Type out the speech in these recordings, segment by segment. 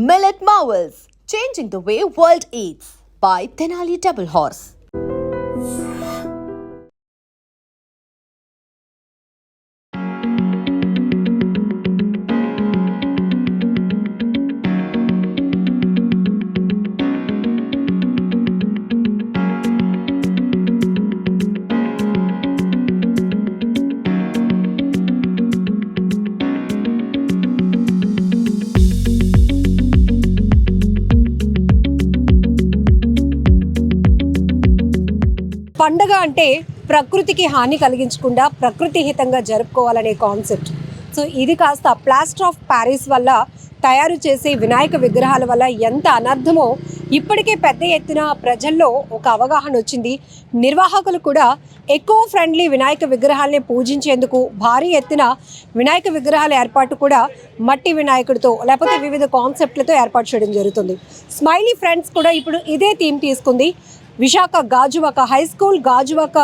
Millet Marvels, changing the way world eats by Tenali Double Horse. పండగ అంటే ప్రకృతికి హాని కలిగించకుండా ప్రకృతి హితంగా జరుపుకోవాలనే కాన్సెప్ట్. సో ఇది కాస్త ప్లాస్టర్ ఆఫ్ ప్యారిస్ వల్ల తయారు చేసే వినాయక విగ్రహాల వల్ల ఎంత అనర్థమో ఇప్పటికే పెద్ద ఎత్తున ప్రజల్లో ఒక అవగాహన వచ్చింది. నిర్వాహకులు కూడా ఎకో ఫ్రెండ్లీ వినాయక విగ్రహాలని పూజించేందుకు భారీ ఎత్తున వినాయక విగ్రహాల ఏర్పాటు కూడా మట్టి వినాయకుడితో లేకపోతే వివిధ కాన్సెప్ట్లతో ఏర్పాటు చేయడం జరుగుతుంది. స్మైలీ ఫ్రెండ్స్ కూడా ఇప్పుడు ఇదే థీమ్ తీసుకుంది. విశాఖ గాజువాక హై స్కూల్ గాజువాక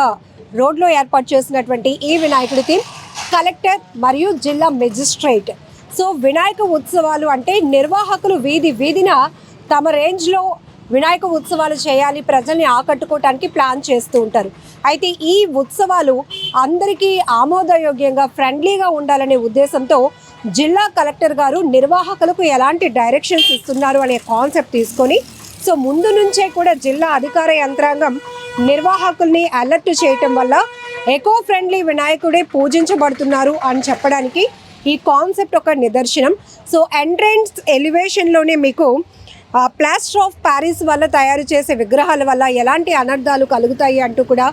రోడ్లో ఏర్పాటు చేసినటువంటి ఈ వినాయకుడి కలెక్టర్ మరియు జిల్లా మెజిస్ట్రేట్. సో వినాయక ఉత్సవాలు అంటే నిర్వాహకులు వీధి వీధిన తమ రేంజ్లో వినాయక ఉత్సవాలు చేయాలి ప్రజల్ని ఆకట్టుకోవటానికి ప్లాన్ చేస్తూ ఉంటారు. అయితే ఈ ఉత్సవాలు అందరికీ ఆమోదయోగ్యంగా ఫ్రెండ్లీగా ఉండాలనే ఉద్దేశంతో జిల్లా కలెక్టర్ గారు నిర్వాహకులకు ఎలాంటి డైరెక్షన్స్ ఇస్తున్నారు అనే కాన్సెప్ట్ తీసుకొని సో ముందు నుంచే కూడా జిల్లా అధికార యంత్రాంగం నిర్వాహకుల్ని అలర్ట్ చేయటం వల్ల ఎకో ఫ్రెండ్లీ వినాయకుడే పూజించబడుతున్నారు అని చెప్పడానికి ఈ కాన్సెప్ట్ ఒక నిదర్శనం. సో ఎంట్రెన్స్ ఎలివేషన్లోనే మీకు ప్లాస్టర్ ఆఫ్ ప్యారిస్ వల్ల తయారు చేసే విగ్రహాల వల్ల ఎలాంటి అనర్థాలు కలుగుతాయి అంటూ కూడా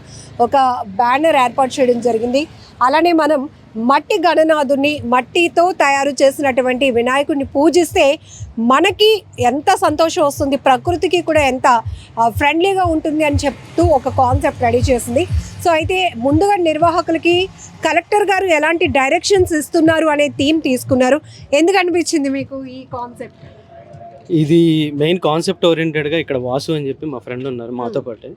ఒక బ్యానర్ ఏర్పాటు చేయడం జరిగింది. అలానే మనం మట్టి గణనాథుని మట్టితో తయారు చేసినటువంటి వినాయకుడిని పూజిస్తే మనకి ఎంత సంతోషం వస్తుంది ప్రకృతికి కూడా ఎంత ఫ్రెండ్లీగా ఉంటుంది అని చెప్తూ ఒక కాన్సెప్ట్ రెడీ చేసింది. సో అయితే ముందుగా నిర్వాహకులకి కలెక్టర్ గారు ఎలాంటి డైరెక్షన్స్ ఇస్తున్నారు అనే థీమ్ తీసుకున్నారు. ఎందుకు అనిపించింది మీకు ఈ కాన్సెప్ట్ ఇది మెయిన్ కాన్సెప్ట్ ఓరియంటెడ్గా ఇక్కడ వాసు అని చెప్పి మా ఫ్రెండ్ ఉన్నారు మాతో పాటే.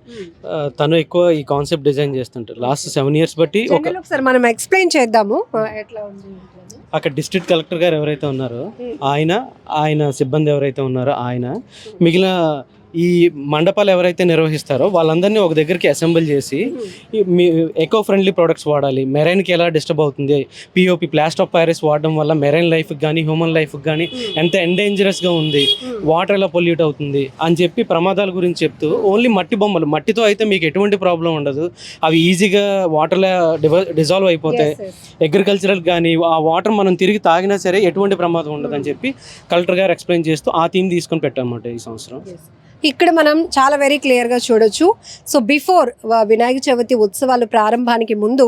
ఆ, తను ఎక్కువ ఈ కాన్సెప్ట్ డిజైన్ చేస్తుంటారు. లాస్ట్ సెవెన్ ఇయర్స్ బట్టి ఒకసారి మనం ఎక్స్ప్లెయిన్ చేద్దాము ఎట్లా. అక్కడ డిస్ట్రిక్ట్ కలెక్టర్ గారు ఎవరైతే ఉన్నారో ఆయన ఆయన సిబ్బంది ఎవరైతే ఉన్నారో ఆయన. మిగిలిన ఈ మండపాలు ఎవరైతే నిర్వహిస్తారో వాళ్ళందరినీ ఒక దగ్గరికి అసెంబ్ల్ చేసి మీ ఎకో ఫ్రెండ్లీ ప్రొడక్ట్స్ వాడాలి. మెరైన్కి ఎలా డిస్టర్బ్ అవుతుంది? పిఓపి ప్లాస్టర్ ఆఫ్ ప్యారిస్ వాడడం వల్ల మెరైన్ లైఫ్కి కానీ హ్యూమన్ లైఫ్కి కానీ ఎంత ఎండేంజరస్గా ఉంది? వాటర్ ఎలా పొల్యూట్ అవుతుంది? అని చెప్పి ప్రమాదాల గురించి చెప్తూ ఓన్లీ మట్టి బొమ్మలు. మట్టితో అయితే మీకు ఎటువంటి ప్రాబ్లం ఉండదు. అవి ఈజీగా వాటర్లో డిజాల్వ్ అయిపోతాయి. అగ్రికల్చరల్ కానీ ఆ వాటర్ మనం తిరిగి తాగినా సరే ఎటువంటి ప్రమాదం ఉండదని చెప్పి కలెక్టర్ గారు ఎక్స్ప్లెయిన్ చేస్తూ ఆ థీమ్ తీసుకొని పెట్టామన్నమాట ఈ సంవత్సరం. ఇక్కడ మనం చాలా వెరీ క్లియర్గా చూడొచ్చు. సో బిఫోర్ వినాయక చవితి ఉత్సవాలు ప్రారంభానికి ముందు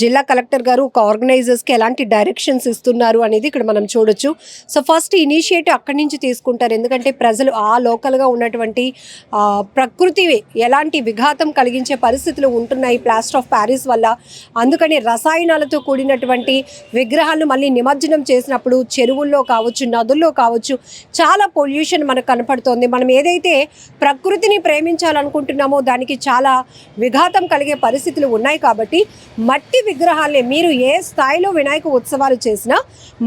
జిల్లా కలెక్టర్ గారు ఒక ఆర్గనైజర్స్కి ఎలాంటి డైరెక్షన్స్ ఇస్తున్నారు అనేది ఇక్కడ మనం చూడొచ్చు. సో ఫస్ట్ ఇనిషియేటివ్ అక్కడి నుంచి తీసుకుంటారు. ఎందుకంటే ప్రజలు ఆ లోకల్గా ఉన్నటువంటి ప్రకృతి ఎలాంటి విఘాతం కలిగించే పరిస్థితులు ఉంటున్నాయి ప్లాస్టర్ ఆఫ్ ప్యారిస్ వల్ల. అందుకని రసాయనాలతో కూడినటువంటి విగ్రహాలను మళ్ళీ నిమజ్జనం చేసినప్పుడు చెరువుల్లో కావచ్చు నదుల్లో కావచ్చు చాలా పొల్యూషన్ మనకు కనపడుతోంది. మనం ఏదైతే ప్రకృతిని ప్రేమించాలనుకుంటున్నామో దానికి చాలా విఘాతం కలిగే పరిస్థితులు ఉన్నాయి కాబట్టి మట్టి విగ్రహాలే మీరు ఏ స్థాయిలో వినాయక ఉత్సవాలు చేసినా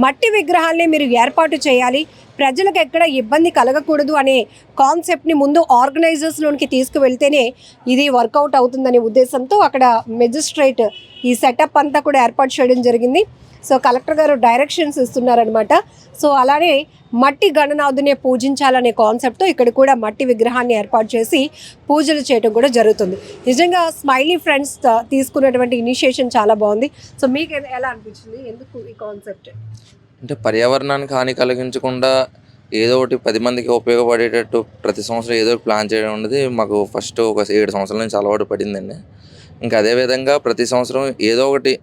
మట్టి విగ్రహాలనే మీరు ఏర్పాటు చేయాలి. ప్రజలకు ఎక్కడ ఇబ్బంది కలగకూడదు అనే కాన్సెప్ట్ని ముందు ఆర్గనైజర్స్లోనికి తీసుకువెళ్తేనే ఇది వర్కౌట్ అవుతుందనే ఉద్దేశంతో అక్కడ మెజిస్ట్రేట్ ఈ సెటప్ అంతా కూడా ఏర్పాటు చేయడం జరిగింది. సో కలెక్టర్ గారు డైరెక్షన్స్ ఇస్తున్నారనమాట సో అలానే మట్టి గణనాథునే పూజించాలనే కాన్సెప్ట్తో ఇక్కడ కూడా మట్టి విగ్రహాన్ని ఏర్పాటు చేసి పూజలు చేయడం కూడా జరుగుతుంది. నిజంగా స్మైలీ ఫ్రెండ్స్ తీసుకున్నటువంటి ఇనిషియేషన్ చాలా బాగుంది. సో మీకు ఎలా అనిపించింది? ఎందుకు ఈ కాన్సెప్ట్? అంటే పర్యావరణానికి హాని కలిగించకుండా ఏదో ఒకటి పది మందికి ఉపయోగపడేటట్టు ప్రతి సంవత్సరం ఏదో ఒకటి ప్లాన్ చేయడం అనేది మాకు ఫస్ట్ ఒక ఏడు సంవత్సరాల నుంచి అలవాటు పడిందండి. ఇంకా అదే విధంగా ప్రతి సంవత్సరం ఏదో ఒకటి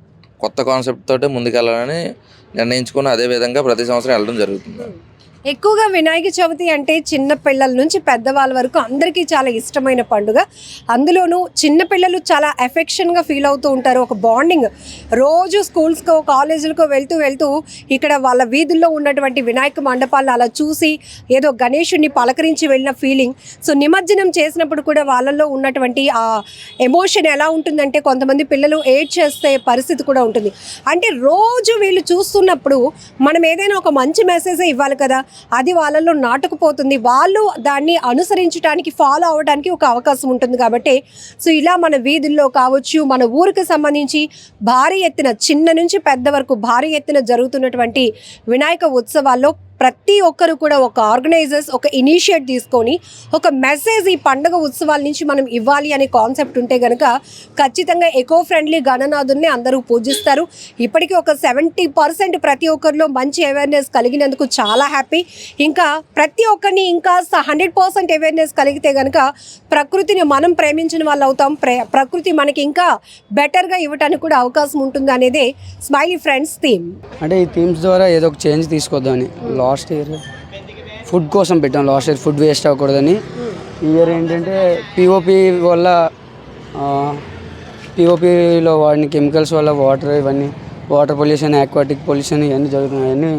కొత్త కాన్సెప్ట్ తోటి ముందుకెళ్ళాలని నిర్ణయించుకుని అదే విధంగా ప్రతి సంవత్సరం వెళ్ళడం జరుగుతుంది. ఎక్కువగా వినాయక చవితి అంటే చిన్న పిల్లల నుంచి పెద్దవాళ్ళ వరకు అందరికీ చాలా ఇష్టమైన పండుగ. అందులోనూ చిన్నపిల్లలు చాలా ఎఫెక్షన్గా ఫీల్ అవుతూ ఉంటారు. ఒక బాండింగ్ రోజు స్కూల్స్కో కాలేజీలకో వెళ్తూ వెళ్తూ ఇక్కడ వాళ్ళ వీధుల్లో ఉన్నటువంటి వినాయక మండపాలను అలా చూసి ఏదో గణేషుడిని పలకరించి వెళ్ళిన ఫీలింగ్. సో నిమజ్జనం చేసినప్పుడు కూడా వాళ్ళల్లో ఉన్నటువంటి ఆ ఎమోషన్ ఎలా ఉంటుందంటే కొంతమంది పిల్లలు ఏడ్ చేస్తే పరిస్థితి కూడా ఉంటుంది. అంటే రోజు వీళ్ళు చూస్తున్నప్పుడు మనం ఏదైనా ఒక మంచి మెసేజ్ ఇవ్వాలి కదా. అది వాళ్ళలో నాటుకుపోతుంది. వాళ్ళు దాన్ని అనుసరించడానికి ఫాలో అవడానికి ఒక అవకాశం ఉంటుంది కాబట్టి సో ఇలా మన వీధుల్లో కావచ్చు మన ఊరికి సంబంధించి భారీ ఎత్తున చిన్న నుంచి పెద్ద వరకు భారీ ఎత్తున జరుగుతున్నటువంటి వినాయక ఉత్సవాల్లో ప్రతి ఒక్కరు కూడా ఒక ఆర్గనైజర్స్ ఒక ఇనిషియేట్ తీసుకొని ఒక మెసేజ్ ఈ పండుగ ఉత్సవాల నుంచి మనం ఇవ్వాలి అనే కాన్సెప్ట్ ఉంటే కనుక ఖచ్చితంగా ఎకో ఫ్రెండ్లీ గణనాథుల్ని అందరూ పూజిస్తారు. ఇప్పటికీ ఒక సెవెంటీ పర్సెంట్ ప్రతి ఒక్కరిలో మంచి అవేర్నెస్ కలిగినందుకు చాలా హ్యాపీ. ఇంకా ప్రతి ఒక్కరిని ఇంకా హండ్రెడ్ పర్సెంట్ అవేర్నెస్ కలిగితే కనుక ప్రకృతిని మనం ప్రేమించిన వాళ్ళు అవుతాం. ప్రే ప్రకృతి మనకి ఇంకా బెటర్గా ఇవ్వడానికి కూడా అవకాశం ఉంటుంది అనేది స్మైలీ ఫ్రెండ్స్ థీమ్. అంటే ఈ థీమ్స్ ద్వారా ఏదో ఒక చేంజ్ తీసుకొద్దామని లాస్ట్ ఇయర్. ఫుడ్ కోసం పెట్టాం. లాస్ట్ ఇయర్ ఫుడ్ వేస్ట్ అవ్వకూడదని. ఈ ఇయర్ ఏంటంటే పిఓపి వల్ల పిఓపిలో వాడిన కెమికల్స్ వల్ల వాటర్ ఇవన్నీ వాటర్ పొల్యూషన్ ఆక్వాటిక్ పొల్యూషన్ ఇవన్నీ జరుగుతున్నాయి. అవన్నీ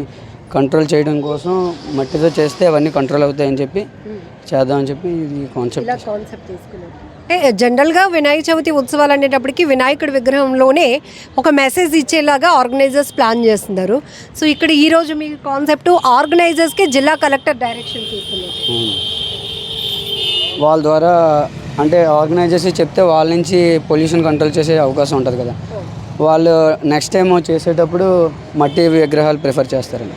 కంట్రోల్ చేయడం కోసం మట్టితో చేస్తే అవన్నీ కంట్రోల్ అవుతాయని చెప్పి చేద్దామని చెప్పి ఇది కాన్సెప్ట్ కాన్సెప్ట్ తీసుకున్నారు అంటే జనరల్గా వినాయక చవితి ఉత్సవాలు అనేటప్పటికి వినాయకుడి విగ్రహంలోనే ఒక మెసేజ్ ఇచ్చేలాగా ఆర్గనైజర్స్ ప్లాన్ చేస్తున్నారు. సో ఇక్కడ ఈ రోజు మీ కాన్సెప్ట్ ఆర్గనైజర్స్కి జిల్లా కలెక్టర్ డైరెక్షన్ తీసుకున్నారు. వాళ్ళ ద్వారా అంటే ఆర్గనైజర్స్ చెప్తే వాళ్ళ నుంచి పొల్యూషన్ కంట్రోల్ చేసే అవకాశం ఉంటుంది కదా. వాళ్ళు నెక్స్ట్ టైం చేసేటప్పుడు మట్టి విగ్రహాలు ప్రిఫర్ చేస్తారండి.